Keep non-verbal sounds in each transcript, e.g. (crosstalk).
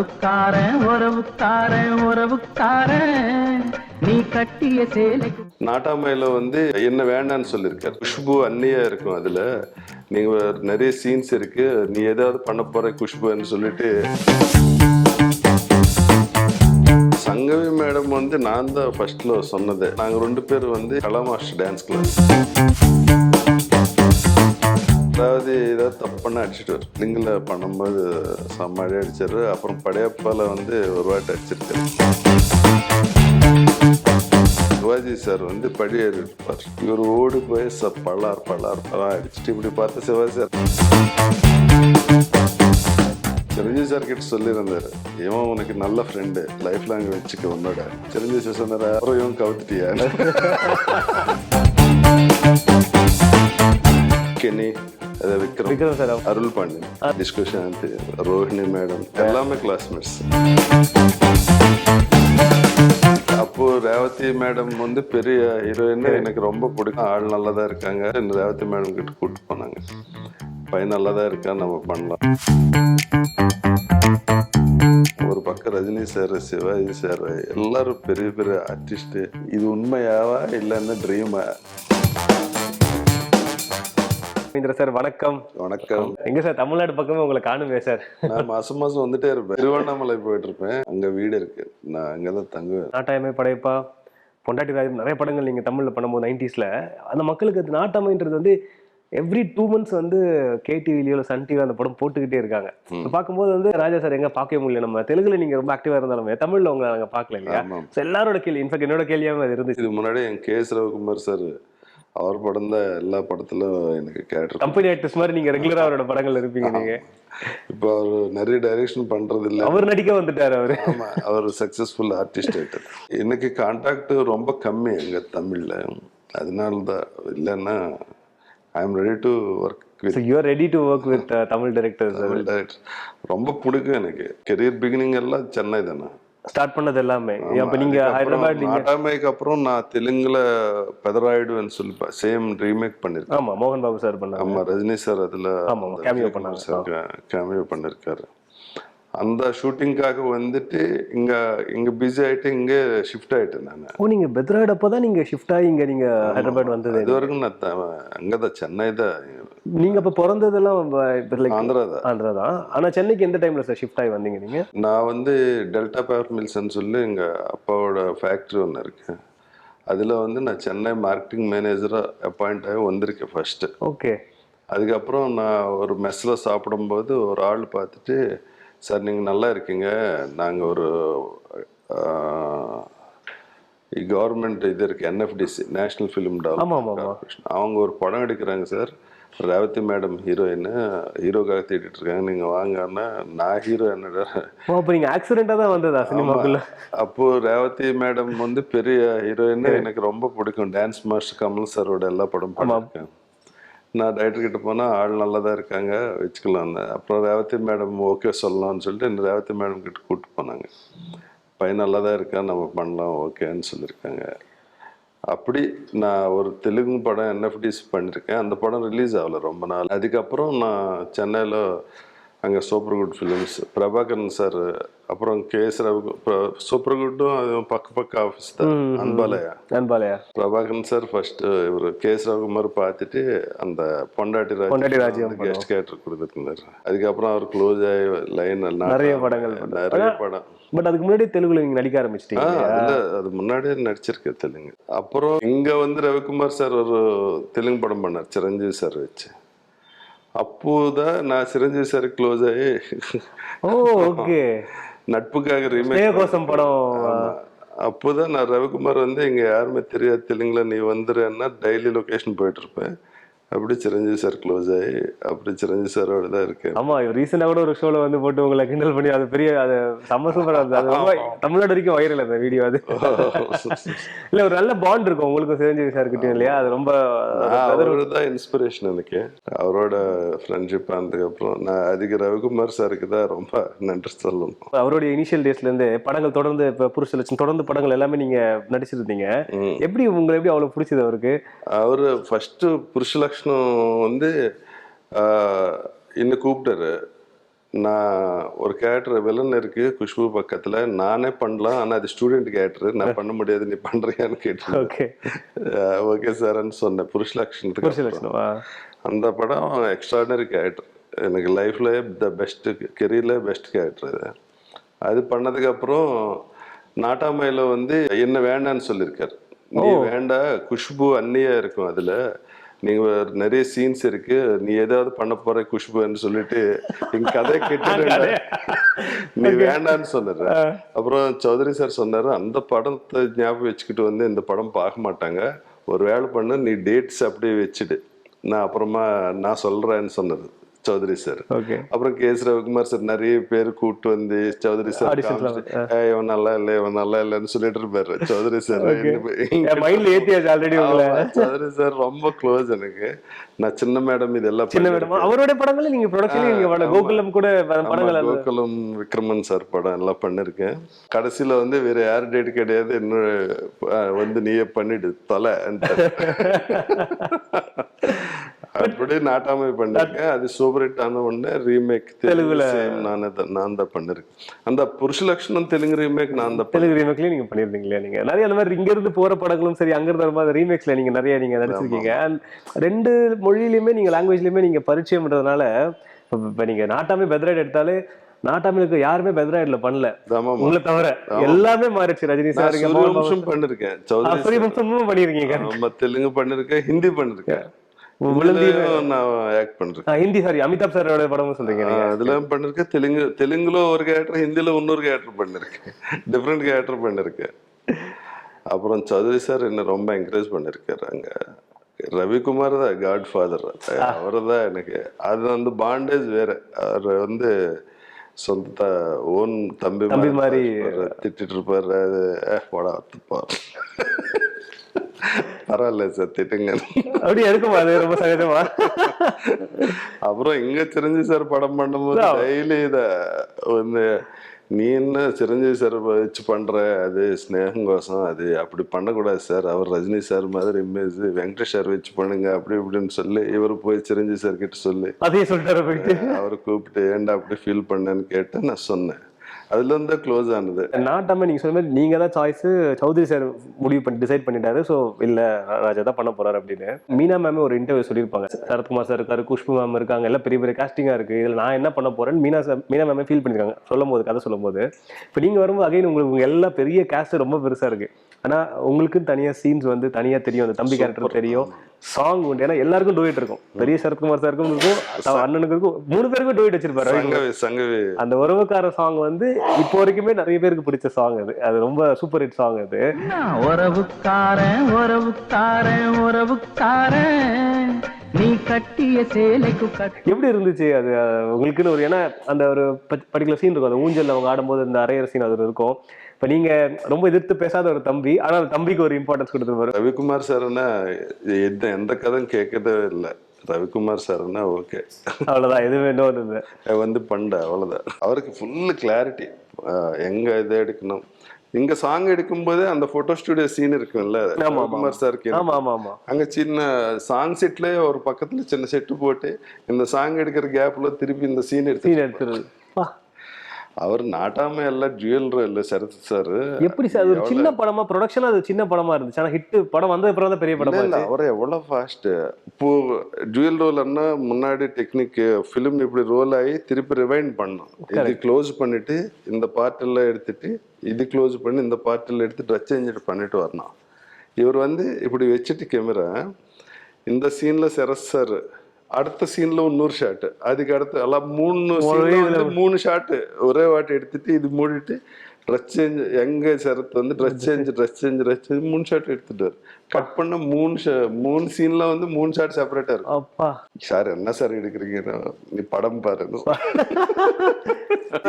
உறவுக்கார உறவுக்கார உறவுக்கார நீ கட்டிய சேலை நாட்டாமையில வந்து என்ன வேண்டான்னு சொல்லியிருக்காரு. குஷ்பு அன்னியா இருக்கும் அதுல. நீங்க நிறைய சீன்ஸ் இருக்கு. நீ ஏதாவது பண்ண போற குஷ்புன்னு சொல்லிட்டு. சங்கவி மேடம் வந்து நான் தான் ஃபர்ஸ்ட்ல சொன்னது. நாங்க ரெண்டு பேர் வந்து கலா மாஸ்டர் டான்ஸ் கிளாஸ் அதாவது ஏதாவது தப்புன்னு அடிச்சுட்டு அடிச்சிட்டு வரும் லிங்கில் பண்ணும்போது சம்மாடி அடிச்சாரு. அப்புறம் படையப்பால வந்து ஒரு வாட்டி அடிச்சிருக்காரு சிவாஜி சார் வந்து படியேறி இருப்பார் இவர் ஓடி போய் ச பல்லார் பல்லார் பலார் அடிச்சுட்டு இப்படி பார்த்து சிவாஜி சார். சிரஞ்சீவி சார் கிட்ட சொல்லியிருந்தார். இவன் உனக்கு நல்ல ஃப்ரெண்டு லைஃப் லாங் வச்சுக்க உன்னோட சிரஞ்சீவி சார் சொன்னார் அப்புறம் இவன் கவுத்துட்டியா? (laughs) கெனி அதை Vikram. Vikram sir Arul Pandian discussion Rohini madam எல்லாமே கிளாஸ்மேட்ஸ் அப்போ ரேவதி மேடம் வந்து பெரிய ஹீரோயின் எனக்கு ரொம்ப பிடிக்கும். ஆள் நல்லா தான் இருக்காங்க ரேவதி மேடம் கிட்ட கூட்டு போனாங்க. பையன் நல்லா தான் இருக்கா நம்ம பண்ணலாம். ஒரு பக்கம் ரஜினி சார் சிவாஜி சார் எல்லாரும் பெரிய பெரிய ஆர்டிஸ்ட் இது உண்மையாவா இல்லைன்னா ட்ரீமா ரவீந்திர சார் வணக்கம். வணக்கம். எங்க சார் தமிழ்நாடு பக்கமே உங்களை காணுமே சார். நான் மாசம் மாசம் வந்துட்டே இருப்பேன். திருவண்ணாமலை போயிட்டு இருப்பேன் அங்க வீடு இருக்கு. நான் அங்கதான் தங்குவேன். நாட்டாயமே படையப்பா பொண்டாட்டி நிறைய படங்கள் நீங்க தமிழ்ல பண்ணும்போது நைன்டிஸ்ல. அந்த மக்களுக்கு அது நாட்டாமைன்றது வந்து எவ்ரி டூ மந்த்ஸ் வந்து கேடிவிலயோ இல்லை சன் டிவி அந்த படம் போட்டுக்கிட்டே இருக்காங்க. பார்க்கும்போது வந்து ராஜா சார் எங்க பார்க்கவே முடியல. நம்ம தெலுங்குல நீங்க ரொம்ப ஆக்டிவா இருந்தாலுமே தமிழ்ல உங்களை நாங்க பார்க்கல இல்லையா? எல்லாரோட கேள்வி இன்ஃபேக்ட் என்னோட கேள்வியாவும் அது இருந்துச்சு. இதுக்கு முன்னாடி என் கே எஸ் ரவிக்குமார் சார் அவர் படம் தான் எல்லா படத்திலும் எனக்கு கேரக்டர் கம்பெனி ஆக்டர்ஸ் மாதிரி நீங்க ரெகுலரா அவரோட படங்கள் இருப்பீங்க நீங்க. இப்போ அவர் நிறைய டைரக்ஷன் பண்றது இல்ல. அவர் நடிக்க வந்துட்டாரு அவரு. ஆமா அவர் சக்சஸ்ஃபுல் ஆர்டிஸ்ட் ஆயிட்டார். எனக்கு கான்டாக்ட் ரொம்ப கம்மி எங்க தமிழ்ல. அதனால தான் இல்லைன்னா I am ready to work so you are ready to work with Tamil directors Tamil director ரொம்ப பிடிக்கும் எனக்கு. கெரியர் பிகினிங் எல்லாம் சென்னை தானே. ஸ்டார்ட் பண்ணது எல்லாமே. அப்ப நீங்க ஹைதராபாத் நாட்டாமைக்கு அப்புறம் நான் தெலுங்குல பெதராயிடுவேன்னு சொல்லி சேம் ரீமேக் பண்ணிருக்கேன். ஆமா மோகன் பாபு சார் பண்ணாங்க ஆமா ரஜினி சார் அதுல ஆமா, ஆமா, cameo பண்ணாரு. கேமியோ பண்ணிருக்காரு. அந்த ஷூட்டிங்காக வந்துட்டு இங்க இங்க பிஸி ஆயிட்டு இங்க ஷிஃப்ட் ஆயிட்டேன் நான். ஓ நீங்க பெத்ராய்டு அப்பதான் நீங்க ஷிஃப்ட் ஆகி இங்க நீங்க ஹைதராபாத் வந்தது. இது வரைக்கும் நான் த- அங்கதான் சென்னை தான். நீங்க அப்ப பிறந்ததெல்லாம் ஆந்திரா தான். ஆந்திரா தான். ஆனா சென்னைக்கு எந்த டைம்ல சார் ஷிஃப்ட் ஆகி வந்தீங்க நீங்க? நான் வந்து டெல்டா பவர் மில்ஸ்ன்னு சொல்லி எங்க அப்பாவோட ஃபேக்ட்ரி ஒன்று இருக்கு. அதுல வந்து நான் சென்னை மார்க்கெட்டிங் மேனேஜரா அப்பாயிண்ட் ஆகி வந்திருக்கேன் ஃபர்ஸ்ட் ஓகே அதுக்கப்புறம் நான் ஒரு மெஸ்ஸில் சாப்பிடும்போது ஒரு ஆள் பார்த்துட்டு சார் நீங்கள் நல்லா இருக்கீங்க. நாங்கள் ஒரு கவர்மெண்ட் இது இருக்கு என்எஃப்டிசி நேஷனல் ஃபிலிம் ஆமா, ஆமா, ஆமா. கார்பரேஷன் அவங்க ஒரு படம் எடுக்கிறாங்க சார். ரேவதி மேடம் ஹீரோயின் ஹீரோக்காக தேடிட்டு இருக்காங்க. நீங்கள் வாங்கன்னா நான் ஹீரோ என்னடா அப்ப நீங்க ஆக்சிடென்டா தான் வந்ததா சினிமாக்குள்ள? அப்போ ரேவதி மேடம் வந்து பெரிய ஹீரோயின் எனக்கு ரொம்ப பிடிக்கும். டான்ஸ் மாஸ்டர் கமல் சாரோட எல்லா படம் பண்ணிருக்கேன் நான் டைரக்டர் கிட்ட போனால் ஆள் நல்லா தான் இருக்காங்க வச்சுக்கலாம் அப்புறம் ரேவதி மேடம் ஓகே சொல்லலாம்னு சொல்லிட்டு இந்த ரேவதி மேடம் கிட்ட கூப்பிட்டு போனாங்க. பையன் நல்லா தான் இருக்கான் நம்ம பண்ணலாம் ஓகேன்னு சொல்லியிருக்காங்க அப்படி நான் ஒரு தெலுங்கு படம் என்எஃப்டிஸ் பண்ணியிருக்கேன் அந்த படம் ரிலீஸ் ஆகலை ரொம்ப நாள். அதுக்கப்புறம் நான் சென்னையில் அங்கே super good films Prabhakaran sir அப்புறம் கே எஸ் ரவி சூப்பர் குட்டும் அது பக்க பக்க ஆஃபீஸ் தான். அன்பாலயா? அன்பாலயா? பிரபாகரன் சார் ஃபர்ஸ்ட் இவர் கே எஸ் ரவிக்குமார் பார்த்துட்டு அந்த பொண்டாட்டி பொண்டாட்டி ராஜ்யம் கெஸ்ட் கேரக்டர் கொடுத்துருந்தாரு. அதுக்கப்புறம் அவர் க்ளோஸ் ஆகி லைன் நிறைய படங்கள். நிறைய படம். பட் அதுக்கு முன்னாடி தெலுங்குல நீங்க நடிக்க ஆரம்பிச்சிட்டீங்க அது முன்னாடியே நடிச்சிருக்கேன் தெலுங்கு. அப்புறம் இங்க வந்து ரவிக்குமார் சார் ஒரு தெலுங்கு படம் பண்ணார் சிரஞ்சீவி சார் வச்சு. அப்போதான் நான் சிரஞ்சீவி சார் க்ளோஸ் ஆகி ஓ ஓகே. நட்புக்காக ரீமேக் ஸ்னேகோசம் படம். அப்போதான் நான் ரவிக்குமார் வந்து இங்க யாருமே தெரியாது தெலுங்குல நீ வந்துருன்னா டெய்லி லொகேஷன் போயிட்டு இருப்பேன். அப்படி சிரஞ்சீவி சார் க்ளோஸ் ஆகி அப்படி சிரஞ்சீவி சாரோட தான் இருக்கேன். ஆமா ரீசெண்டா கூட ஒரு ஷோல வந்து போட்டு உங்களை கிண்டல் பண்ணி அது பெரிய அது செம்ம சூப்பரா இருந்தது. அது ரொம்ப தமிழ்நாடு வரைக்கும் வைரல் அந்த வீடியோ அது. இல்ல ஒரு நல்ல பாண்ட் இருக்கும் உங்களுக்கும் சிரஞ்சீவி சார் கிட்டயும் இல்லையா? அது ரொம்ப அவரோட தான் இன்ஸ்பிரேஷன் எனக்கு. அவரோட ஃப்ரெண்ட்ஷிப் ஆனதுக்கப்புறம் நான் அதிக ரவிக்குமார் சாருக்கு தான் ரொம்ப நன்றி சொல்லணும். அவருடைய இனிஷியல் டேஸ்ல இருந்து படங்கள் தொடர்ந்து இப்ப புருஷ லட்சம் தொடர்ந்து படங்கள் எல்லாமே நீங்க நடிச்சிருந்தீங்க. எப்படி உங்களை எப்படி அவ்வளவு பிடிச்சது அவருக்கு? அவர் ஃபர்ஸ்ட் புருஷலக்ஷ்ணம் வந்து என்னை கூப்பிட்டாரு. நான் ஒரு கேரக்டர் வில்லன் இருக்கு குஷ்பு பக்கத்துல. நானே பண்ணலாம் ஆனா அது ஸ்டூடெண்ட் கேரக்டர். நான் பண்ண முடியாது நீ பண்றியான்னு கேட்டு ஓகே. ஓகே சார்ன்னு சொன்னேன். புருஷ லட்சணத்துக்கு. அந்த படம் எக்ஸ்ட்ராடனரி கேரக்டர் எனக்கு லைஃப்ல த பெஸ்ட் கெரியர்ல பெஸ்ட் கேரக்டர் அது. அது பண்ணதுக்கு அப்புறம் நாட்டாமையில வந்து என்ன வேண்டான்னு சொல்லியிருக்காரு. நீ வேண்டா குஷ்பு அண்ணியா இருக்கும் அதுல. நீங்க நிறைய சீன்ஸ் இருக்கு. நீ ஏதாவது பண்ண போற குஷ்புன்னு சொல்லிட்டு எங்க (laughs) கதை. கேட்டு நீ வேண்டான்னு சொன்னாரு அப்புறம் சௌதரி சார் சொன்னாரு அந்த படத்தை ஞாபகம் வச்சுக்கிட்டு வந்து இந்த படம் பார்க்க மாட்டாங்க. ஒரு வேலை பண்ணு நீ டேட்ஸ் அப்படியே வச்சுடு. நான் அப்புறமா நான் சொல்றேன்னு சொன்னது. சௌதரி சார் அப்புறம் கே. எஸ். ரவிக்குமார் சார் நிறைய பேர் கூப்பிட்டு வந்து சௌதரி சார் Auditions ல காமிச்சு, "ஏய், இவன் நல்லா இல்லை இவன் நல்லா இல்லைன்னு சொல்லிட்டு இருப்பாரு. Chowdary sir already Chowdary sir ரொம்ப க்ளோஸ் எனக்கு. நான் சின்ன மேடம் இதெல்லாம் சின்ன மேடம் அவருடைய படங்களும் நீங்க ப்ரொடக்ஷன்ல கோகுலம் கூட கோகுலம் விக்ரமன் சார் படம் எல்லாம் பண்ணிருக்கேன் கடைசியில வந்து வேற யார் டேட் கிடையாது இன்னும் வந்து நீயே பண்ணிடு தொலை. (laughs) அப்படி நாட்டாமை பண்ணிருக்கேன் அது சூப்பர் ஹிட் ஆன உடனே ரீமேக் தெலுங்குல. நான் நான் தான் பண்ணிருக்கேன். அந்த புருஷ லட்சணம் தெலுங்கு ரீமேக் நான் தான் தெலுங்கு ரீமேக்லயும் நீங்க பண்ணிருந்தீங்களா நீங்க? நிறைய அந்த மாதிரி இங்க இருந்து போற படங்களும் சரி அங்க இருந்து வரும்போது ரீமேக்ஸ்ல நீங்க நிறைய நீங்க நடிச்சிருக்கீங்க. ரெண்டு மொழியிலுமே நீங்க லாங்குவேஜ்லயுமே நீங்க பரிச்சயம்ன்றதுனால இப்ப நீங்க நாட்டாமே பெத்ரைட் எடுத்தாலே நாட்டாமிலுக்கு யாருமே பெத்ரைட்ல பண்ணல. உங்களை தவிர எல்லாமே மாறிடுச்சு. ரஜினி சார். பண்ணிருக்கேன். ஆமா, தெலுங்கு பண்ணிருக்கேன் ஹிந்தி பண்ணிருக்கேன். ஹிந்தி சாரி அமிதாப் சாரோட படமும் சொல்றீங்க அதுல பண்ணிருக்கேன். தெலுங்கு தெலுங்குல ஒரு கேரக்டர் ஹிந்தில இன்னொரு கேரக்டர் பண்ணிருக்கேன். டிஃப்ரெண்ட் கேரக்டர் பண்ணிருக்கேன். அப்புறம் சௌதரி சார் என்ன ரொம்ப என்கரேஜ் பண்ணிருக்காரு அங்க. ரவிக்குமார் தான் காட் ஃபாதர் அவர் தான் எனக்கு. அது வந்து பாண்டேஜ் வேற. அவர் வந்து சொந்த ஓன் தம்பி மாதிரி. திட்டிட்டு இருப்பாரு. அது "ஏ, போடா பரவாயில்ல சார் திட்டுங்க. அப்படி இருக்குமா அது ரொம்ப சகஜமா? அப்புறம் இங்க சிரஞ்சீவி சார் படம் பண்ணும்போது டெய்லி இத வந்து நீ என்ன சிரஞ்சீவி சார் வச்சு பண்ற? அது ஸ்னேகம் கோசம் அது அப்படி பண்ணக்கூடாது சார். அவர் ரஜினி சார் மாதிரி இமேஜ் வெங்கடேஷ் சார் வச்சு பண்ணுங்க அப்படி இப்படின்னு சொல்லி இவர் போய் சிரஞ்சீவி சார் கிட்ட சொல்லி அதையும் சொல்லிட்டாரு அவர் கூப்பிட்டு ஏன்டா அப்படி ஃபீல் பண்ணேன்னு கேட்டு நான் சொன்னேன். அதுல இருந்து க்ளோஸ் ஆனது. நாட்டாம நீங்க சொன்ன மாதிரி நீங்க தான் சாய்ஸ் சௌத்ரி சார் முடிவு பண்ணி டிசைட் பண்ணிட்டாரு. ஸோ இல்ல ராஜா தான் பண்ண போறாரு அப்படின்னு. மீனா மேம் ஒரு இன்டர்வியூ சொல்லியிருப்பாங்க. சரத்குமார் சார் இருக்காரு குஷ்பு மேம் இருக்காங்க எல்லாம் பெரிய பெரிய காஸ்டிங்கா இருக்கு. இதுல நான் என்ன பண்ண போறேன்னு மீனா சார் மீனா மேமே ஃபீல் பண்ணிருக்காங்க. சொல்லும் போது கதை சொல்லும் போது இப்போ நீங்க வரும்போது அகைன் உங்களுக்கு எல்லா பெரிய காஸ்ட் ரொம்ப பெருசா இருக்கு. ஆனா உங்களுக்கு தனியா சீன்ஸ் வந்து தனியா தெரியும். அந்த தம்பி கேரக்டர் தெரியும். சாங் உண்டு. ஏன்னா எல்லாருக்கும் டூயிட் இருக்கும். பெரிய சரத்குமார் சாருக்கும் இருக்கும். அண்ணனுக்கு இருக்கும். மூணு பேருக்கும் டூயிட் வச்சிருப்பாரு அந்த உறவுக்கார சாங் வந்து இப்போ வரைக்குமே நிறைய பேருக்கு பிடிச்ச சாங் அது. அது ரொம்ப சூப்பர் ஹிட் சாங் அது. உறவுக்காரன் உறவுக்காரன் உறவுக்காரன். நீ கட்டிய சேலைக்கு எப்படி இருந்துச்சு அது? உங்களுக்குன்னு ஒரு ஏன்னா அந்த ஒரு பர்டிகுலர் சீன் இருக்கும். அந்த ஊஞ்சல்ல அவங்க ஆடும்போது இந்த அரையர் சீன் அது இருக்கும். இப்போ நீங்க ரொம்ப எதிர்த்து பேசாத ஒரு தம்பி ஆனா அந்த தம்பிக்கு ஒரு இம்பார்ட்டன்ஸ் கொடுத்துருப்பாரு. ரவிக்குமார் சார்னா எந்த எந்த கதையும் கேட்கதே இல்லை. ரவிக்குமார் சார்னா ஓகே அவ்வளவுதான் எது வேணும் இல்லை. வந்து பண்ண அவ்வளவுதான். அவருக்கு ஃபுல் கிளாரிட்டி எங்க இதை எடுக்கணும்? இங்க சாங் எடுக்கும்போதே அந்த போட்டோ ஸ்டுடியோ சீன் இருக்கும்ல. ரவிக்குமார் சாருக்கு அங்க சின்ன சாங் செட்ல ஒரு பக்கத்துல சின்ன செட்டு போட்டு இந்த சாங் எடுக்கிற கேப்ல திருப்பி இந்த சீன் எடுத்து சீன் எடுத்துருது. அவர் நாட்டாம எல்லாம் ஜுவல்லர் இல்ல சரத் சார் எப்படி சார் ஒரு சின்ன படமா ப்ரொடக்ஷன் அது சின்ன படமா இருந்துச்சு. ஆனா ஹிட் படம் வந்த அப்புறம் தான் பெரிய படமா இல்ல அவர் எவ்வளவு ஃபாஸ்ட் இப்போ ஜுவல் ரோலர்னா முன்னாடி டெக்னிக் ஃபிலிம் இப்படி ரோல் ஆகி திருப்பி ரிவைண்ட் பண்ணும். இது க்ளோஸ் பண்ணிட்டு இந்த பார்ட் எல்லாம் எடுத்துட்டு இது க்ளோஸ் பண்ணி இந்த பார்ட் எல்லாம் எடுத்து ட்ரெஸ் சேஞ்ச் பண்ணிட்டு வரணும். இவர் வந்து இப்படி வச்சுட்டு கேமரா இந்த சீன்ல சரஸ் சார் அடுத்த சீன்ல இன்னொரு ஷாட் அதுக்கு அடுத்து எல்லாம் மூணு மூணு ஷாட் ஒரே வாட்டி எடுத்துட்டு இது மூடிட்டு ட்ரெஸ் சேஞ்ச் எங்க சரத் வந்து dress change dress change dress change மூணு ஷாட் எடுத்துட்டாரு கட் பண்ண மூணு மூணு சீன்ல வந்து மூணு ஷாட் செப்பரேட்டா இருக்கும். அப்பா. சார் என்ன சார் எடுக்கிறீங்க? நீ படம் பாரு. (laughs)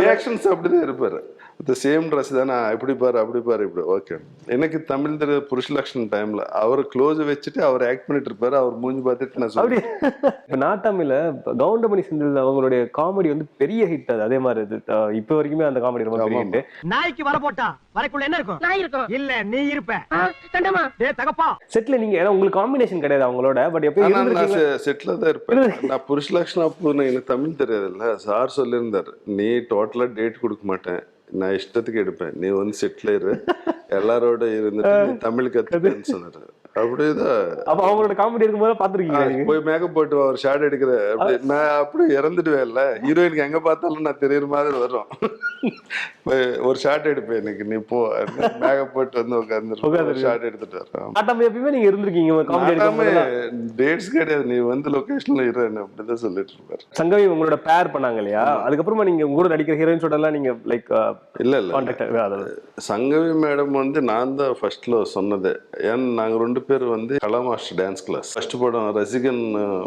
ரியாக்ஷன்ஸ் அப்படிதான் இருப்பாரு. இந்த சேம் ட்ரெஸ் தானே? இப்படி பாரு அப்படி பாரு இப்படி. ஓகே எனக்கு தமிழ் தெரிய புருஷ லட்சணம் டைம்ல அவர் க்ளோஸ் வச்சுட்டு அவர் ஆக்ட் பண்ணிட்டு இருப்பாரு. அவர் மூஞ்சி பார்த்துட்டு நான் சொல்றேன். இப்ப நாட்டாமில கவுண்டமணி செந்தில் அவங்களுடைய காமெடி வந்து பெரிய ஹிட் அது. அதே மாதிரி இது இப்ப வரைக்குமே அந்த காமெடி ரொம்ப பெரிய ஹிட் நாய் நாய்க்கு வர போட்டா வரைக்குள்ள என்ன இருக்கும்? நான் இருக்கோம். இல்ல நீ இருப்ப. தண்டமா டேய் தகப்பா. செட்ல நீங்க ஏன்னா உங்களுக்கு காம்பினேஷன் கிடையாது அவங்களோட பட் எப்பயும் செட்டில் தான் இருப்பேன். நான் புருஷலக்ஷனா பூர்ண எனக்கு தமிழ் தெரியாதுல்ல. சார் சொல்லியிருந்தார் நீ டோட்டலா டேட் கொடுக்க மாட்டேன். நான் இஷ்டத்துக்கு எடுப்பேன். நீ வந்து செட்டில் இரு. (laughs) எல்லாரோட இருந்துட்டு தமிழ் கத்துக்கன்னு சொன்னாரு. அப்படியேதான். அப்ப அவங்களோட காமெடி இருக்கும்போது பாத்துருக்கீங்க போய் மேக்கப் போட்டு ஒரு ஷாட் எடுக்கிற அப்படி நான் அப்படி இறந்துடுவேன்ல ஹீரோயினுக்கு எங்க பார்த்தாலும் நான் தெரியுற மாதிரி வரும். ஒரு ஷாட் எடுப்பேன் எனக்கு நீ போ. மேக்கப் போட்டு வந்து உட்காந்து. ஷாட் எடுத்துட்டு வரோம் நாட்டாம எப்பயுமே நீங்க இருந்திருக்கீங்க காமெடி டேட்ஸ் கிடையாது. நீ வந்து லொகேஷன்ல இரு. அப்படிதான் சொல்லிட்டு இருப்பாரு. சங்கவி உங்களோட பேர் பண்ணாங்க இல்லையா? அதுக்கப்புறமா நீங்க உங்க கூட நடிக்கிற ஹீரோயின்ஸோட எல்லாம் நீங்க லைக் இல்ல இல்ல. சங்கவி மேடம் வந்து நான் தான் ஃபர்ஸ்ட்ல சொன்னது. ஏன்னா நாங்க ரெண்டு பேர் வந்து Kala master dance class first படம் ரசிகன் அஹ்,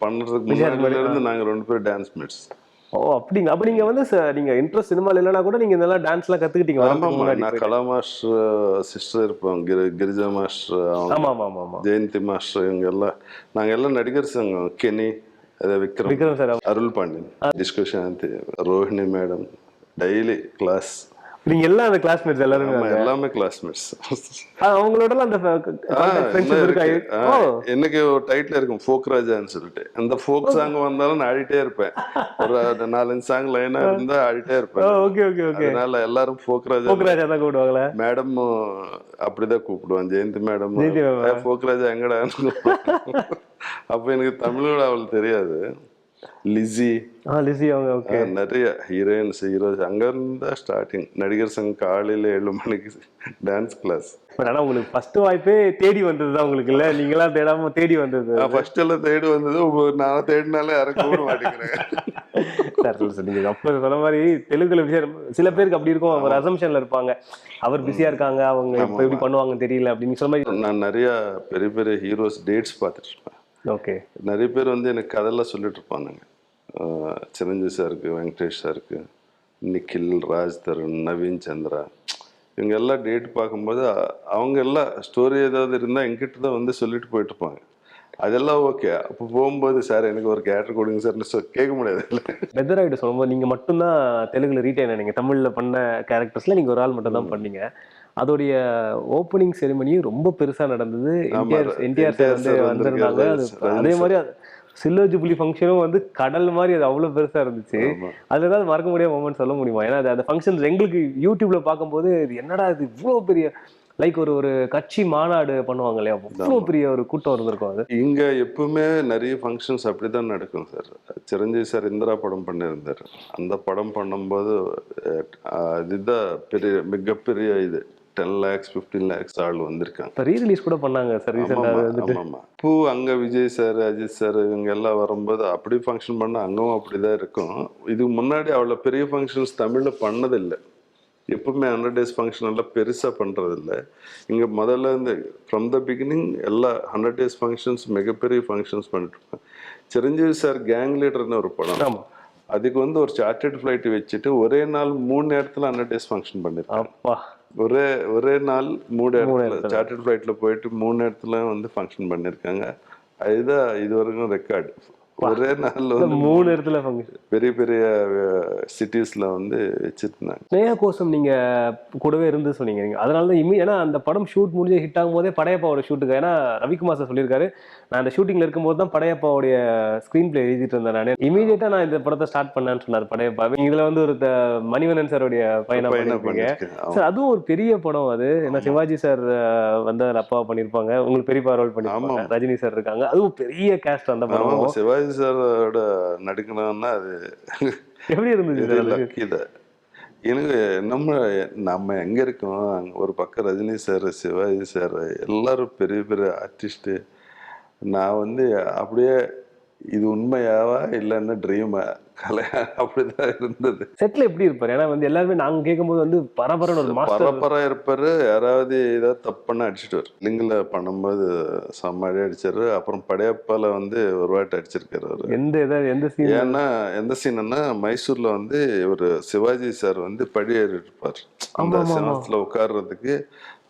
பண்றதுக்கு முன்னாடில இருந்து நாங்க ரெண்டு பேர் டான்ஸ் மேட்ஸ் ஓ அப்படிங்க அப்ப நீங்க வந்து நீங்க இன்ட்ரெஸ்ட் சினிமால இல்லனா கூட நீங்க இதெல்லாம் டான்ஸ் எல்லாம் கத்துக்கிட்டீங்க ஆமா முன்னாடி நான் கலா மாஸ்டர் சிஸ்டர் இருப்போம் கிரி கிரிஜா மாஸ்டர் ஆமா ஆமா ஆமா ஜெயந்தி மாஸ்டர் இவங்க எல்லாம். நாங்க எல்லாம் நடிகர் சங்கம் கெனி விக்ரம் விக்ரம் சார் அருள் பாண்டியன் டிஸ்கஷாந்தி ரோஹிணி மேடம் டெய்லி கிளாஸ் நீங்க எல்லாம் அந்த கிளாஸ்மேட்ஸ் எல்லாருமே எல்லாமே கிளாஸ்மேட்ஸ் அவங்களோட அந்த எனக்கு ஒரு டைட்டில் இருக்கும் ஃபோக் ராஜான்னு சொல்லிட்டு. அந்த ஃபோக் சாங் வந்தாலும் நான் ஆடிட்டே இருப்பேன். ஒரு நாலஞ்சு சாங் லைனா இருந்தா ஆடிட்டே இருப்பேன். Okay okay okay. அதனால எல்லாரும் ஃபோக் ராஜா போக்குராஜா தான் கூப்பிடுவாங்களே? மேடம் அப்படிதான் கூப்பிடுவான். ஜெயந்தி மேடம். ஃபோக் ராஜா எங்கடா? அப்ப எனக்கு தமிழோட அவளுக்கு தெரியாது. லிஸி. லிசி அவங்க ஓகே நிறைய ஹீரோயின்ஸ் ஹீரோஸ் அங்க இருந்தா ஸ்டார்டிங் நடிகர் சங்கம் காலையில ஏழு மணிக்கு டான்ஸ் கிளாஸ் பட் ஆனா உங்களுக்கு ஃபர்ஸ்ட் வாய்ப்பே தேடி வந்தது தான் உங்களுக்கு இல்ல? நீங்களா தேடாம தேடி வந்தது. ஃபர்ஸ்ட் எல்லாம் தேடி வந்தது நான் தேடினாலே கூட மாட்டேங்கிறேன். சார் சார் நீங்க அப்ப சொன்ன மாதிரி தெலுங்குல விஷயம் சில பேருக்கு அப்படி இருக்கும். ஒரு அசம்ஷன்ல இருப்பாங்க. அவர் பிஸியா இருக்காங்க அவங்க இப்ப எப்படி பண்ணுவாங்க தெரியல அப்படின்னு சொன்ன மாதிரி நான் நிறைய பெரிய பெரிய ஹீரோஸ் டேட்ஸ் பார்த்துட்டு இருப்பேன். ஓகே நிறைய பேர் வந்து எனக்கு கதையெல்லாம் சொல்லிட்டு இருப்பானுங்க. சிரஞ்சீவி சாருக்கு வெங்கடேஷ் சாருக்கு நிக்கில் ராஜ் தருண் நவீன் சந்திரா. இவங்க எல்லாம் டேட் பார்க்கும்போது அவங்க எல்லாம் ஸ்டோரி ஏதாவது இருந்தால் என்கிட்ட தான் வந்து சொல்லிட்டு போயிட்டு இருப்பாங்க அதெல்லாம் ஓகே அப்போ போகும்போது சார் எனக்கு ஒரு கேரக்டர் கொடுங்க சார்னு சொ- கேட்க முடியாது. வெதர் ஆயிட்டு சொல்லும்போது நீங்க மட்டும்தான் தெலுங்குல ரீட்டைன் நீங்க தமிழ்ல பண்ண கேரக்டர்ஸ்ல நீங்க ஒரு ஆள் மட்டும் தான் பண்ணீங்க. அதோடைய ஓப்பனிங் செரிமனியும் ரொம்ப பெருசா நடந்தது. என்டிஆர் என்டிஆர் சார் வந்து வந்திருந்தாங்க. அது மாதிரி சில்வர் ஜூப்ளி ஃபங்க்ஷனும் வந்து கடல் மாதிரி அது அவ்வளவு பெருசா இருந்துச்சு. ஆமா. அது ஏதாவது மறக்க முடியாத மூமெண்ட் சொல்ல முடியுமா? ஏன்னா அது அந்த ஃபங்க்ஷன்ஸ் எங்களுக்கு யூடியூப்ல பார்க்கும்போது இது என்னடா இது இவ்வளவு பெரிய லைக் ஒரு ஒரு கட்சி மாநாடு பண்ணுவாங்க இல்லையா? அவ்வளவு பெரிய ஒரு கூட்டம் இருந்திருக்கும் அது. இங்க எப்பவுமே நிறைய ஃபங்க்ஷன்ஸ் அப்படிதான் நடக்கும் சார். சிரஞ்சீவி சார் இந்திரா படம் பண்ணியிருந்தார். அந்த படம் பண்ணும்போது இதுதான் பெரிய மிகப்பெரிய இது. டென் லேக்ஸ் ஃபிஃப்டீன் லேக்ஸ் ஆள் வந்திருக்காங்க. இப்போ ரீரிலீஸ் கூட பண்ணாங்க சார் ரீசெண்டாக. பூ அங்க விஜய் சார் அஜித் சார் இவங்க எல்லாம் வரும்போது அப்படி ஃபங்க்ஷன் பண்ணா அங்கவும் அப்படிதான் இருக்கும். இதுக்கு முன்னாடி அவ்வளோ பெரிய ஃபங்க்ஷன்ஸ் தமிழ்ல பண்ணதில்லை. எப்பவுமே ஹண்ட்ரட் டேஸ் ஃபங்க்ஷன் எல்லாம் பெருசா பண்றதில்ல. இங்க முதல்ல இருந்து ஃப்ரம் த பிகினிங் எல்லா ஹண்ட்ரட் டேஸ் ஃபங்க்ஷன்ஸ் மிகப்பெரிய ஃபங்க்ஷன்ஸ் பண்ணிட்டு சிரஞ்சீவி சார் கேங் லீடர்னு ஒரு படம். அதுக்கு வந்து ஒரு சார்ட்டர்ட் ஃப்ளைட் வச்சுட்டு ஒரே நாள் மூணு நேரத்துல ஹண்ட்ரட் டேஸ் ஃபங்க்ஷன் பண்ணிருக்காங்க அப்பா. ஒரே ஒரே நாள் மூணு இடத்துல. சார்ட்டர்ட் ஃப்ளைட்ல போயிட்டு மூணு இடத்துல வந்து ஃபங்க்ஷன் பண்ணிருக்காங்க அதுதான் இது வரைக்கும் ரெக்கார்டு ஒரே வந்து மூணு இடத்துல ஃபங்க்ஷன் பெரிய பெரிய சிட்டிஸ்ல வந்து வச்சிருந்தாங்க. ஸ்னேகா கோசம் நீங்க கூடவே இருந்து சொன்னீங்க. நீங்க அதனால தான் ஏன்னா அந்த படம் ஷூட் முடிஞ்சு ஹிட் ஆகும் போதே படையப்பாவோட ஷூட்டுக்கு ஏன்னா ரவிக்குமார் சார் சொல்லியிருக்காரு நான் அந்த ஷூட்டிங்ல இருக்கும்போது தான் படையப்பாவுடைய ஸ்க்ரீன் பிளே எழுதிட்டு இருந்தேன் நான். இமீடியட்டா நான் இந்த படத்தை ஸ்டார்ட் பண்ணேன்னு சொன்னார் படையப்பா. இதுல வந்து ஒரு மணிவண்ணன் சாருடைய பையனா பண்ணிருப்பீங்க. சார் அதுவும் ஒரு பெரிய படம் அது. ஏன்னா சிவாஜி சார் வந்து அப்பா பண்ணிருப்பாங்க. உங்களுக்கு பெரியப்பா ரோல் பண்ணிருப்பாங்க. ரஜினி சார் இருக்காங்க. அதுவும் பெரிய கேஸ்ட் அந்த படம். சிவாஜி சாரோட நடிக்கணும்னா அது எப்படி இருந்துச்சு? லக்கி தான் எனக்கு நம்ம நம்ம எங்க இருக்கோம்? அங்க ஒரு பக்கம் ரஜினி சார் சிவாஜி சார் எல்லாரும் பெரிய பெரிய ஆர்டிஸ்ட் நான் வந்து அப்படியே இது உண்மையாவா இல்லைன்னா ட்ரீமா கலையா அப்படிதான் இருந்தது. செட்ல எப்படி இருப்பாரு? ஏன்னா வந்து எல்லாருமே நாங்க கேட்கும்போது வந்து பரபரன்னு ஒரு பரபரா இருப்பாரு. யாராவது ஏதாவது தப்பு பண்ண அடிச்சிட்டு லிங்கில் பண்ணும்போது செம்ம அடி அடிச்சாரு. அப்புறம் படையப்பால வந்து ஒரு வாட்டி அடிச்சிருக்காரு அவரு. எந்த ஏதாவது எந்த சீன் ஏன்னா எந்த சீன்னா மைசூர்ல வந்து ஒரு சிவாஜி சார் வந்து படி இருப்பார் அந்த. சினத்துல உட்கார்றதுக்கு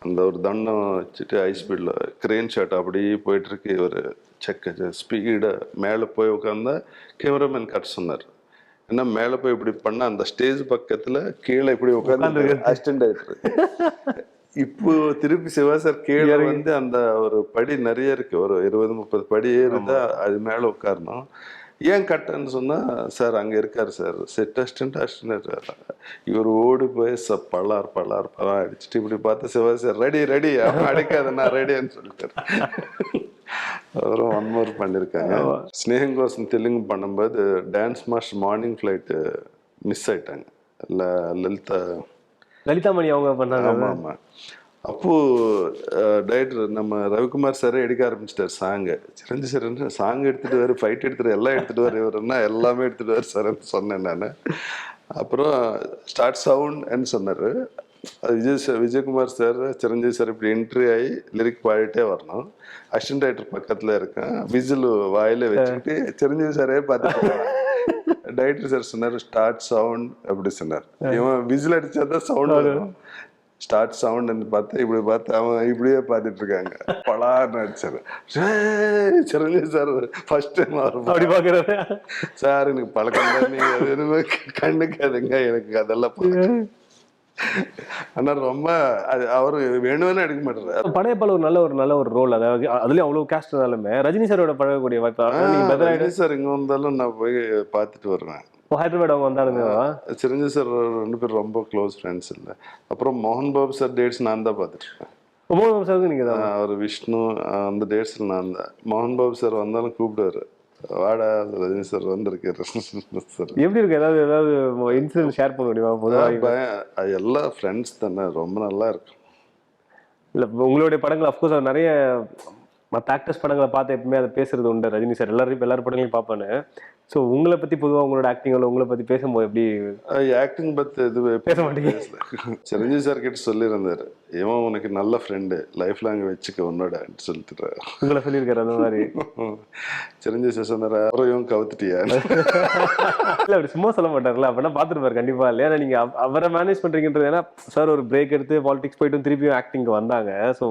அந்த ஒரு தண்டம் வச்சுட்டு ஹை ஸ்பீட்ல கிரேன் ஷாட் அப்படியே போயிட்டு இருக்கு ஒரு செக் ஸ்பீட மேல போய் உட்கார்ந்தா கேமராமேன் கட் சொன்னார். ஏன்னா மேல போய் இப்படி பண்ணா அந்த ஸ்டேஜ் பக்கத்துல கீழே இப்படி உட்காந்து அசிஸ்டன்ட் ஆயிட்டு இப்போ திருப்பி சிவா சார் கீழே வந்து அந்த ஒரு படி நிறைய இருக்கு. ஒரு இருபது முப்பது படி ஏறிதான் அது மேல உட்காரணும். ஏன் கட்டன்னு சொன்னா சார் அங்க இருக்காரு சார் செட் அசிஸ்டன்ட் அசிஸ்டன்ட் இவர் ஓடி போய் ச பலார் பலார் பலார் அடிச்சுட்டு இப்படி பார்த்து சிவா சார் ரெடி ரெடி அடிக்காத நான் ரெடின்னு சொல்லிட்டாரு. அவரும் ஒன் மோர் பண்ணியிருக்காங்க ஸ்னேகங்கோசம் தெலுங்கு பண்ணும்போது dance master morning flight miss ஆயிட்டாங்க. ல- லலிதா. லலிதாமணி அவங்க பண்ணாங்க. ஆமா ஆமா. அப்போ டைரக்டர் நம்ம ரவிக்குமார் சாரே எடுக்க ஆரம்பிச்சிட்டார் சாங்கு சிரஞ்சு சார் சாங் எடுத்துட்டு வர ஃபைட் எடுத்துட்டு எல்லாம் எடுத்துட்டு வர இவருன்னா எல்லாமே எடுத்துட்டு வர சார்ன்னு சொன்னேன் நான். அப்புறம் ஸ்டார்ட் சவுண்ட்னு சொன்னாரு. அது Vijay sir Vijayakumar sir Chiranjeevi sir இப்படி என்ட்ரி ஆகி லிரிக் பாடிட்டே வரணும். அசிஸ்டன்ட் டைரக்டர் பக்கத்துல இருக்கேன். விசில் வாயில வச்சுக்கிட்டு சிரஞ்சீவி சாரே பார்த்துட்டு டைரக்டர் சார் சொன்னார் ஸ்டார்ட் சவுண்ட் அப்படி சொன்னார். இவன் விசில் அடிச்சாதான் சவுண்ட் வரும். ஸ்டார்ட் சவுண்ட் பார்த்து இப்படி பார்த்து அவன் இப்படியே பார்த்துட்டு இருக்காங்க. பலார்னு அடிச்சாரு. "ஏய், சிரஞ்சீவி சார் ஃபர்ஸ்ட் டைம் வரும் அப்படி பாக்குறாரு சார் எனக்கு பழக்கம் தான். நீங்க அது எதுவுமே கண்டுக்காதுங்க. எனக்கு அதெல்லாம் பழக்கம்." ஆனா ரொம்ப அது அவரு வேணும்னு எடுக்க மாட்டாரு. படையப்பால ஒரு நல்ல ஒரு நல்ல ஒரு ரோல் அதாவது அதுலயும் அவ்வளவு கேஸ்ட் இருந்தாலுமே ரஜினி சாரோட பழகக்கூடிய பெதர் ரஜினி சார் இங்க வந்தாலும் நான் போய் பார்த்துட்டு வருவேன். ஹைதராபாத் அவங்க வந்தாலுமே சிரஞ்சீவி சார் ரெண்டு பேரும் ரொம்ப க்ளோஸ் ஃப்ரெண்ட்ஸ் இல்லை. அப்புறம் மோகன் பாபு சார் டேட்ஸ் நான் தான் பார்த்துட்டு இருக்கேன். ஒவ்வொரு சாருக்கு நீங்க தான்? அவர் விஷ்ணு அந்த டேட்ஸில் நான் தான். மோகன் பாபு சார் வந்தாலும் கூப்பிடுவாரு. வாடா ரஜினி சார் வந்திருக்காரு. சார். எப்படி இருக்கு? ஏதாவது ஏதாவது இன்சிடென்ட் ஷேர் பண்ண முடியுமா? பொதுவாக அது எல்லாம் ஃப்ரெண்ட்ஸ் தானே ரொம்ப நல்லா இருக்கும் இல்ல உங்களுடைய படங்கள் அஃப்கோர்ஸ் நிறைய மற்ற ஆக்டர்ஸ் படங்களை பார்த்து எப்பவுமே அதை பேசுறது உண்டு. ரஜினி சார் எல்லாரும் எல்லாரும் படங்களையும் பார்ப்பேன்னு. ஸோ உங்களை பத்தி பொதுவா உங்களோட ஆக்டிங்ல உங்களை பத்தி பேசும்போது எப்படி ஆக்டிங் பத்தி இது பேச மாட்டீங்க. சிரஞ்சீவி சார் கிட்ட சொல்லியிருந்தாரு. இவன் உனக்கு நல்ல ஃப்ரெண்டு லைஃப் லாங் வச்சுக்க உன்னோட சொல்லிட்டு உங்களை சொல்லியிருக்காரு அந்த மாதிரி. சிரஞ்சீவி சார் சொன்னாரு அப்புறம் இவன் கவுத்துட்டியா? இல்ல அப்படி சும்மா சொல்ல மாட்டார்ல அப்படின்னா பார்த்துருப்பாரு கண்டிப்பா. இல்லையா ஏன்னா நீங்க அவ- அவரை மேனேஜ் பண்றீங்கன்றது ஏன்னா சார் ஒரு பிரேக் எடுத்து பாலிடிக்ஸ் போயிட்டு திருப்பியும் ஆக்டிங்க்கு வந்தாங்க. ஸோ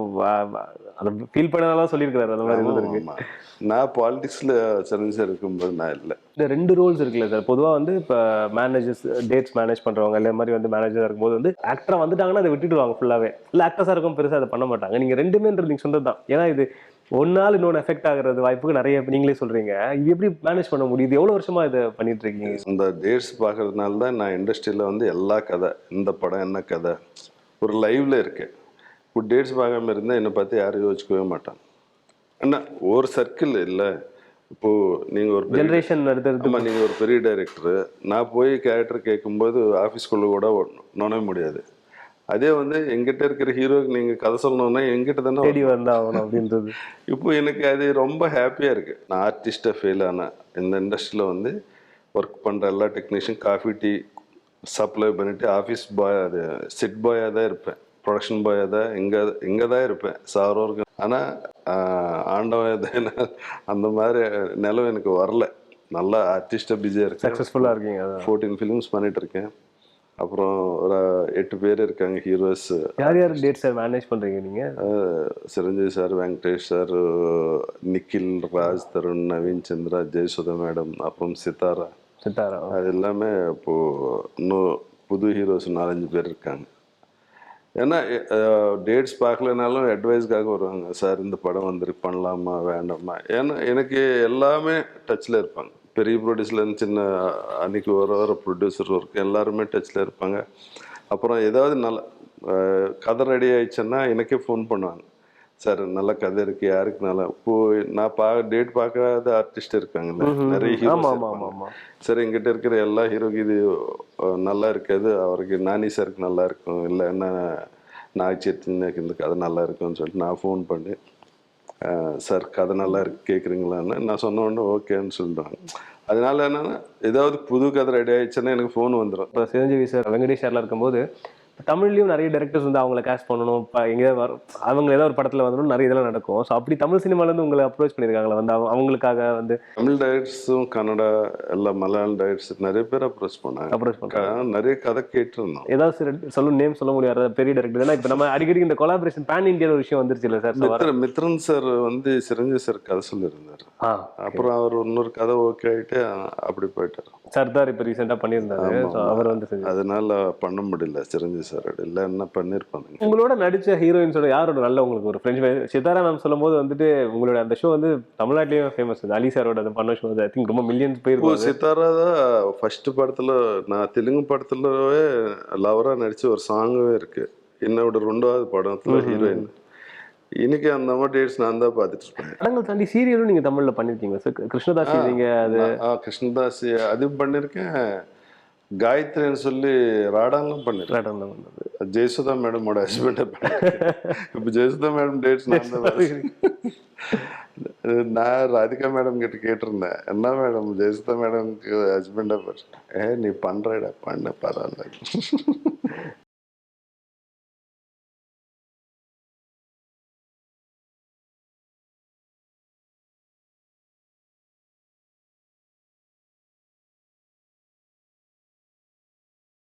அதை ஃபீல் பண்ணதால சொல்லியிருக்காரு அந்த மாதிரி இருந்திருக்கு. நான் பாலிடிக்ஸ்ல சார் இருக்கும்போது நான் இல்லை. இந்த ரெண்டு ரோல்ஸ் இருக்குல்ல சார் பொதுவா வந்து இப்போ மேனேஜர்ஸ் டேட்ஸ் மேனேஜ் பண்றவங்க இல்லை மாதிரி வந்து மேனேஜர் இருக்கும்போது வந்து ஆக்டரா வந்துட்டாங்கன்னா அதை விட்டுடுவாங்க ஃபுல்லாவே இல்ல ஆக்டர்ஸா இருக்கும் பெருசா அதை பண்ண மாட்டாங்க. நீங்க ரெண்டுமேன்றது நீங்க சொன்னது தான். ஏன்னா இது ஒரு நாள் இன்னொன்று எஃபெக்ட் ஆகுறது வாய்ப்புக்கு நிறைய நீங்களே சொல்றீங்க. இது எப்படி மேனேஜ் பண்ண முடியுது? எவ்வளவு வருஷமா இதை பண்ணிட்டு இருக்கீங்க? இந்த டேட்ஸ் பார்க்கறதுனால தான் நான் இண்டஸ்ட்ரியில் வந்து எல்லா கதை இந்த படம் என்ன கதை ஒரு லைவ்ல இருக்கேன். இப்போ டேட்ஸ் பார்க்காம இருந்தால் என்னை பார்த்து யாரும் யோசிக்கவே மாட்டாங்க. அண்ணா ஒரு சர்க்கிள் இல்லை. இப்போ நீங்க ஒரு ஜென்ரேஷன் ஆமா நீங்க ஒரு பெரிய டைரக்டர் நான் போய் கேரக்டர் கேட்கும்போது ஆஃபீஸ்க்குள்ள கூட நுழைய முடியாது. அதே வந்து எங்கிட்ட இருக்கிற ஹீரோக்கு நீங்க கதை சொல்லணும்னா எங்கிட்ட தானே தேடி வந்தா ஆகணும் அப்படின்றது. (laughs) இப்போ எனக்கு அது ரொம்ப ஹாப்பியாக இருக்குது நான் ஆர்டிஸ்ட்டாக ஃபெயில் ஆனேன். இந்த இண்டஸ்ட்ரியில் வந்து ஒர்க் பண்ணுற எல்லா டெக்னீஷியன் காஃபி டீ சப்ளை பண்ணிவிட்டு ஆஃபீஸ் பாய் அது செட் பாயாக தான் இருப்பேன். ப்ரொடக்ஷன் பாயாக தான் இங்கே இங்கே தான் இருப்பேன் சாரோருக்கு ஆனால் ஆண்டவன் அந்த மாதிரி நிலவு எனக்கு வரல. நல்லா ஆர்டிஸ்ட்டாக பிஸியாக இருக்கேன். சக்ஸஸ்ஃபுல்லா இருக்கீங்க ஃபோர்டீன் ஃபிலிம்ஸ் பண்ணிட்டு இருக்கேன். அப்புறம் ஒரு எட்டு பேர் இருக்காங்க ஹீரோஸ் யார் யார் டேட் சார் மேனேஜ் பண்றீங்க நீங்க? Chiranjeevi sir Venkatesh sir Nikhil Raj Tarun Naveen Chandra Jayasudha madam அப்புறம் சித்தாரா. சித்தாரா? அது எல்லாமே இப்போ இன்னும் புது ஹீரோஸ் நாலஞ்சு பேர் இருக்காங்க. ஏன்னா டேட்ஸ் பார்க்கலனாலும் அட்வைஸ்க்காக வருவாங்க. சார் இந்த படம் வந்து பண்ணலாமா வேண்டாமா? ஏன்னா எனக்கு எல்லாமே டச்சில் இருப்பாங்க. பெரிய ப்ரொடியூசர்லேருந்து சின்ன அன்னைக்கு வர வர ப்ரொடியூசர் ஒர்க் எல்லாருமே டச்சில் இருப்பாங்க. அப்புறம் ஏதாவது நல்ல கதை ரெடி ஆயிடுச்சுன்னா எனக்கே ஃபோன் பண்ணுவாங்க. சார் நல்ல கதை இருக்கு. யாருக்கு நல்லா இப்போ நான் பா டேட் பார்க்காத ஆர்டிஸ்ட் இருக்காங்கல்ல நிறைய ஆமா ஹீரோஸ் ஆமா ஆமா. ஆமா சார் எங்கிட்ட இருக்கிற எல்லா ஹீரோக்கு இது நல்லா இருக்காது. அவருக்கு நானி சாருக்கு நல்லா இருக்கும். இல்லை என்ன நாகச்சேத்தினுக்கு இந்த கதை நல்லா இருக்கும்னு சொல்லிட்டு நான் ஃபோன் பண்ணி சார் கதை நல்லா இருக்கு கேட்குறீங்களான்னு நான் சொன்ன உடனே ஓகேன்னு சொல்லிடுவாங்க. அதனால என்னன்னா ஏதாவது புது கதை ரெடி ஆயிடுச்சுன்னா எனக்கு ஃபோன் வந்துடும் இப்போ சிரஞ்சீவி சார் வெங்கடேஷ் சார்லாம் இருக்கும்போது தமிழ்லயும் நிறைய டேரக்டர்ஸ் வந்து அவங்கள கேஸ்ட் பண்ணணும். இப்போ எங்கேயாவது வரும் அவங்க ஏதாவது ஒரு படத்துல வரணும் நிறைய இதெல்லாம் நடக்கும். ஸோ அப்படி தமிழ் சினிமால இருந்து உங்களை அப்ரோச் பண்ணியிருக்காங்களா வந்து அவங்க- அவங்களுக்காக வந்து தமிழ் டைரக்டர்ஸும் கன்னடா எல்லாம் மலையாளம் டைரக்டர்ஸ் நிறைய பேர் அப்ரோச் பண்ணாங்க. அப்ரோச் பண்ணுறாங்க க- நிறைய கதை கேட்டிருந்தோம். ஏதாவது சில சொல்ல நேம் சொல்ல முடியாத பெரிய டேரக்டர் ஏன்னா இப்போ நம்ம அடிக்கடி இந்த கொலாபரேஷன் பேன் இந்தியன் ஒரு விஷயம் வந்துருச்சு இல்லை சார் மித்ர மித்ரன் சார் வந்து சிரஞ்சீவி சார் கதை சொல்லியிருந்தார். அப்புறம் அவர் இன்னொரு கதை ஓகே ஆயிட்டு அஹ், அப்படி போயிட்டார். சர்தார் இப்போ ரீசெண்டாக பண்ணியிருந்தாரு. அவர் வந்து அதனால பண்ண முடியல சிரஞ்சீவி சார். இல்லை என்ன பண்ணியிருப்பானுங்க உங்களோட நடிச்ச ஹீரோயின்ஸோட யாரோட நல்ல உங்களுக்கு ஒரு ஃப்ரெண்ட்ஸ் சித்தாரா மேம் சொல்லும்போது வந்துட்டு உங்களோட அந்த ஷோ வந்து தமிழ்நாட்டிலேயே ஃபேமஸ் அலி சாரோட அந்த பண்ண ஷோ ஐ திங்க் ரொம்ப மில்லியன்ஸ் போயிருக்கும் சித்தாரா தான் ஃபர்ஸ்ட் படத்துல நான் தெலுங்கு படத்துலவே லவரா நடிச்ச ஒரு சாங்கவே இருக்கு. என்னோட ரெண்டாவது படத்துல ஹீரோயின் இன்னைக்கு அந்த மாதிரி டேட்ஸ் நான் தான் பார்த்துட்டு இருப்பேன். படங்கள் தாண்டி சீரியலும் நீங்க தமிழ்ல பண்ணிருக்கீங்க சார் கிருஷ்ணதாஸ் நீங்க அது. கிருஷ்ணதாஸ் அது பண்ணியிருக்கேன் காயத்ரின்னு சொல்லி ராடாங்கும் பண்ணிருக்கேன். ராடன்ல வந்தது ஜெயசுதா மேடமோட ஹஸ்பண்டை இப்போ ஜெயசுதா மேடம் டேட்ஸ் நான் தான். நான் ராதிகா மேடம் கிட்ட கேட்டிருந்தேன். என்ன மேடம் ஜெயசுதா மேடம்க்கு ஹஸ்பண்டை ஏ நீ பண்றடா பண்ண பரவாயில்ல.